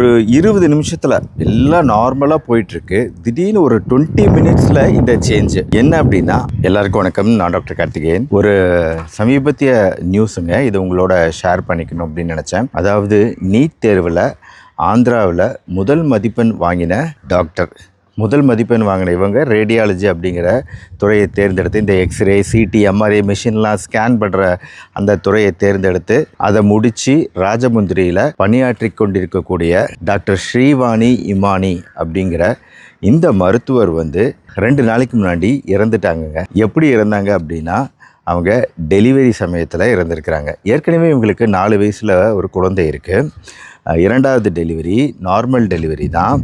ஒரு இருபது நிமிஷத்தில் எல்லாம் நார்மலாக போயிட்டுருக்கு. திடீர்னு ஒரு டுவெண்ட்டி மினிட்ஸில் இந்த சேஞ்சு என்ன அப்படின்னா எல்லாருக்கும் வணக்கம். நான் டாக்டர் கார்த்திகேயன். ஒரு சமீபத்திய நியூஸுங்க இது உங்களோட ஷேர் பண்ணிக்கணும் அப்படின்னு நினச்சேன். அதாவது நீட் தேர்வில் ஆந்திராவில் முதல் மதிப்பெண் வாங்கின டாக்டர். முதல் மதிப்பெண் வாங்கின இவங்க ரேடியாலஜி அப்படிங்கிற துறையை தேர்ந்தெடுத்து இந்த எக்ஸ்ரே சிடி எம்ஆர்ஐ மிஷின்லாம் ஸ்கேன் பண்ணுற அந்த துறையை தேர்ந்தெடுத்து அதை முடித்து ராஜமுந்திரியில் பணியாற்றி கொண்டிருக்கக்கூடிய டாக்டர் ஸ்ரீவாணி இமானி அப்படிங்கிற இந்த மருத்துவர் வந்து ரெண்டு நாளைக்கு முன்னாடி இறந்துட்டாங்கங்க. எப்படி இறந்தாங்க அப்படின்னா அவங்க டெலிவரி சமயத்தில் இறந்துருக்கிறாங்க. ஏற்கனவே இவங்களுக்கு நாலு வயசில் ஒரு குழந்தை இருக்குது இரண்டாவது டெலிவரி நார்மல் டெலிவரி தான்.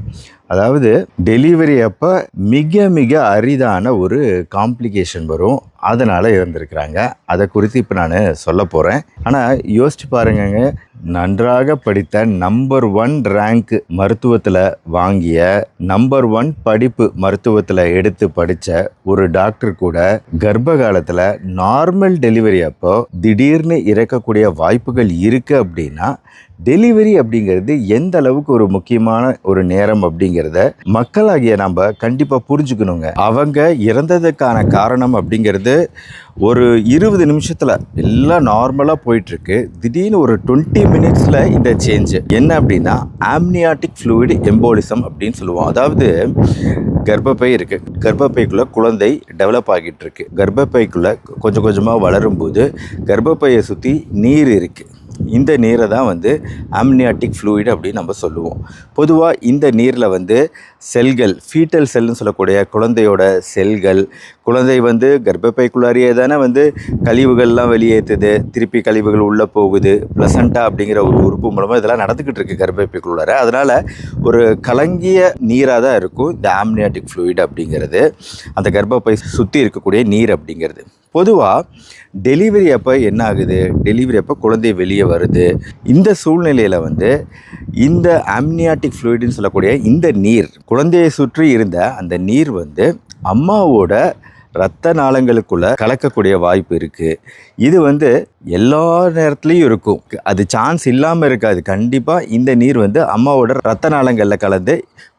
அதாவது டெலிவரி அப்போ மிக மிக அரிதான ஒரு காம்ப்ளிகேஷன் வரும். அதனால் இருந்திருக்கிறாங்க அதை குறித்து இப்போ நான் சொல்ல போகிறேன் ஆனால் யோசிச்சு பாருங்கங்க. நன்றாக படித்த நம்பர் ஒன் ரேங்க் மருத்துவத்தில் வாங்கிய நம்பர் ஒன் படிப்பு மருத்துவத்தில் எடுத்து படித்த ஒரு டாக்டர் கூட கர்ப்ப காலத்தில் நார்மல் டெலிவரி அப்போ திடீர்னு இறக்கக்கூடிய வாய்ப்புகள் இருக்குது அப்படின்னா டெலிவரி அப்படிங்கிறது எந்த அளவுக்கு ஒரு முக்கியமான ஒரு நேரம் அப்படிங்கிறது மக்களாகிய நம்ம கண்டிப்பாக புரிஞ்சுக்கணுங்க. அவங்க இறந்ததுக்கான காரணம் அப்படிங்கிறது ஒரு இருபது நிமிஷத்தில் எல்லாம் நார்மலாக போயிட்டுருக்கு. திடீர்னு ஒரு டுவெண்ட்டி மினிட்ஸில் இந்த சேஞ்சு என்ன அப்படின்னா ஆம்னியாட்டிக் ஃப்ளூயிட் எம்போலிசம் அப்படின்னு சொல்லுவோம். அதாவது கர்ப்பப்பை இருக்குது கர்ப்பப்பைக்குள்ளே குழந்தை டெவலப் ஆகிட்டு இருக்கு. கர்ப்பப்பைக்குள்ளே கொஞ்சம் கொஞ்சமாக வளரும்போது கர்ப்பப்பையை சுற்றி நீர் இருக்குது இந்த நீரை தான் வந்து ஆம்னியாட்டிக் ஃப்ளூயிட் அப்படின்னு நம்ம சொல்லுவோம். பொதுவாக இந்த நீரில் வந்து செல்கள் ஃபீட்டல் செல்னு சொல்லக்கூடிய குழந்தையோட செல்கள் குழந்தை வந்து கர்ப்பப்பைக்குள்ளாரியே தானே வந்து கழிவுகள்லாம் வெளியேற்றுது திருப்பி கழிவுகள் உள்ளே போகுது ப்ளசண்டா அப்படிங்கிற ஒரு உறுப்பு மூலமாக இதெல்லாம் நடந்துக்கிட்டு இருக்குது கர்ப்பப்பைக்குள்ளார. அதனால் ஒரு கலங்கிய நீராக தான் இருக்கும் இந்த ஆம்னியாட்டிக் ஃப்ளூயிட் அப்படிங்கிறது. அந்த கர்ப்பப்பை சுற்றி இருக்கக்கூடிய நீர் அப்படிங்கிறது. பொதுவாக டெலிவரி அப்போ என்ன ஆகுது டெலிவரி அப்போ குழந்தை வெளியே வருது. இந்த சூழ்நிலையில் வந்து இந்த ஆம்னியாட்டிக் ஃப்ளூயிட்னு சொல்லக்கூடிய இந்த நீர் குழந்தையை சுற்றி இருந்த அந்த நீர் வந்து அம்மாவோட ரத்த நாளங்களுக்குள்ளே கலக்கக்கூடிய வாய்ப்பு இருக்குது இது வந்து எல்லா நேரத்துலையும் இருக்கும். அது சான்ஸ் இல்லாமல் இருக்காது. கண்டிப்பாக இந்த நீர் வந்து அம்மாவோட ரத்த நாளங்களில் கலந்து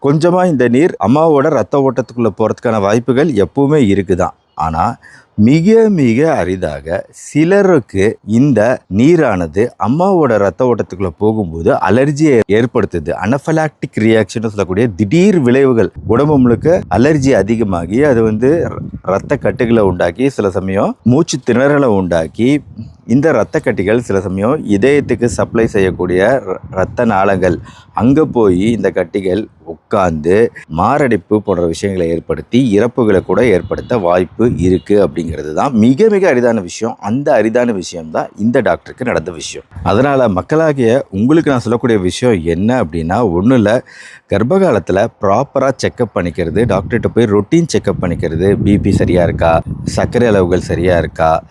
கொஞ்சமாக இந்த நீர் அம்மாவோட ரத்த ஓட்டத்துக்குள்ளே போகிறதுக்கான வாய்ப்புகள் எப்பவுமே இருக்குதான். ஆனால் மிக மிக அரிதாக சிலருக்கு இந்த நீரானது அம்மாவோட ரத்த ஓட்டத்துக்குள்ள போகும்போது அலர்ஜியை ஏற்படுத்துது. அனஃபலாக்டிக் ரியாக்ஷன் சொல்லக்கூடிய திடீர் விளைவுகள். உடம்பு முழுக்க அலர்ஜி அதிகமாகி அது வந்து ரத்த கட்டுகளை உண்டாக்கி சில சமயம் மூச்சு திணறலை உண்டாக்கி இந்த இரத்த கட்டிகள் சில சமயம் இதயத்துக்கு சப்ளை செய்யக்கூடிய ர- இரத்த நாளங்கள். அங்கே போய் இந்த கட்டிகள் உட்கார்ந்து மாரடைப்பு போன்ற விஷயங்களை ஏற்படுத்தி இறப்புகளை கூட ஏற்படுத்த வாய்ப்பு இருக்குது அப்படிங்கிறது தான் மிக மிக அரிதான விஷயம். அந்த அரிதான விஷயம் தான் இந்த டாக்டருக்கு நடந்த விஷயம். அதனால் மக்களாகிய உங்களுக்கு நான் சொல்லக்கூடிய விஷயம் என்ன அப்படின்னா ஒன்றும் இல்லை. கர்ப்ப காலத்தில் ப்ராப்பராக செக்கப் பண்ணிக்கிறது டாக்டர்கிட்ட போய் ரொட்டீன் செக்கப் பண்ணிக்கிறது பிபி சரியாக இருக்கா? சர்க்கரை அளவுகள் சரியாக இருக்கா?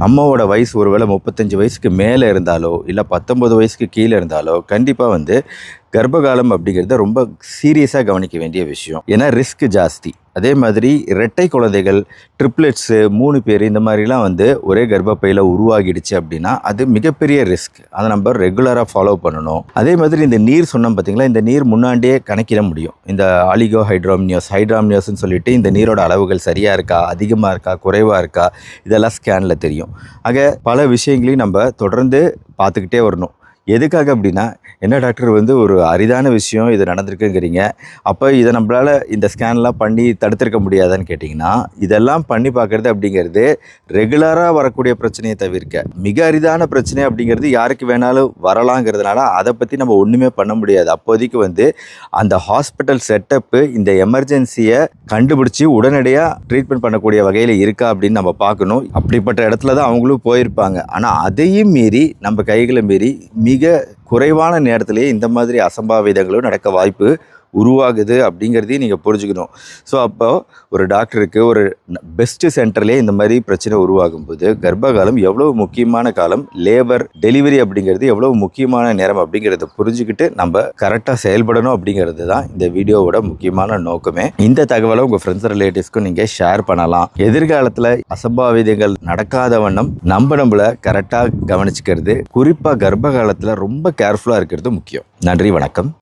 அம்மாவோட வயசு ஒருவேளை முப்பத்தஞ்சு வயசுக்கு மேலே இருந்தாலோ இல்லை பத்தொம்பது வயசுக்கு கீழே இருந்தாலோ கண்டிப்பாக வந்து கர்ப்பகாலம் அப்படிங்கிறத ரொம்ப சீரியஸாக கவனிக்க வேண்டிய விஷயம். ஏன்னா ரிஸ்க் ஜாஸ்தி. அதே மாதிரி இரட்டை குழந்தைகள் ட்ரிப்ளெட்ஸு மூணு பேர் இந்த மாதிரிலாம் வந்து ஒரே கர்ப்பப்பையில் உருவாகிடுச்சு அப்படின்னா அது மிகப்பெரிய ரிஸ்க் அதை நம்ம ரெகுலராக ஃபாலோ பண்ணணும். அதே மாதிரி இந்த நீர் சொன்னோம் பார்த்தீங்களா இந்த நீர் முன்னாடியே கணக்கிட முடியும். இந்த ஆலிகோ ஹைட்ராமினியோஸ் ஹைட்ராமினியோஸ்னு சொல்லிட்டு இந்த நீரோட அளவுகள் சரியாக இருக்கா? அதிகமாக இருக்கா? குறைவாக இருக்கா? இதெல்லாம் ஸ்கேனில் தெரியும். ஆக பல விஷயங்களையும் நம்ம தொடர்ந்து பார்த்துக்கிட்டே வரணும். எதுக்காக அப்படின்னா என்ன டாக்டர் வந்து ஒரு அரிதான விஷயம் இது நடந்திருக்குங்கிறீங்க. அப்போ இதை நம்மளால் இந்த ஸ்கேன்லாம் பண்ணி தடுத்திருக்க முடியாதான்னு கேட்டிங்கன்னா இதெல்லாம் பண்ணி பார்க்குறது அப்படிங்கிறது ரெகுலராக வரக்கூடிய பிரச்சனையை தவிர்க்க. மிக அரிதான பிரச்சனை அப்படிங்கிறது யாருக்கு வேணாலும் வரலாங்கிறதுனால அதை பற்றி நம்ம ஒன்றுமே பண்ண முடியாது. அப்போதைக்கு வந்து அந்த ஹாஸ்பிட்டல் செட்டப்பு இந்த எமர்ஜென்சியை கண்டுபிடிச்சி உடனடியாக ட்ரீட்மெண்ட் பண்ணக்கூடிய வகையில் இருக்கா அப்படின்னு நம்ம பார்க்கணும். அப்படிப்பட்ட இடத்துல தான் அவங்களும் போயிருப்பாங்க. ஆனால் அதையும் மீறி நம்ம கைகளை மீறி மிக குறைவான நேரத்திலேயே இந்த மாதிரி அசம்பாவிதங்களும் நடக்க வாய்ப்பு உருவாகுது அப்படிங்கிறதையும் நீங்கள் புரிஞ்சுக்கணும். ஸோ அப்போ ஒரு டாக்டருக்கு ஒரு பெஸ்ட்டு சென்டர்லேயே இந்த மாதிரி பிரச்சனை உருவாகும் போது கர்ப்பகாலம் எவ்வளோ முக்கியமான காலம்? லேபர் டெலிவரி அப்படிங்கிறது எவ்வளவு முக்கியமான நேரம் அப்படிங்கிறத புரிஞ்சுக்கிட்டு நம்ம கரெக்டாக செயல்படணும் அப்படிங்கிறது தான் இந்த வீடியோவோட முக்கியமான நோக்கமே. இந்த தகவலை உங்கள் ஃப்ரெண்ட்ஸ் ரிலேட்டிவ்ஸ்க்கும் நீங்கள் ஷேர் பண்ணலாம். எதிர்காலத்தில் அசம்பாவிதங்கள் நடக்காத வண்ணம் நம்ம நம்மளை கரெக்டாக கவனிச்சுக்கிறது. குறிப்பாக கர்ப்ப காலத்தில் ரொம்ப கேர்ஃபுல்லாக இருக்கிறது முக்கியம். நன்றி வணக்கம்.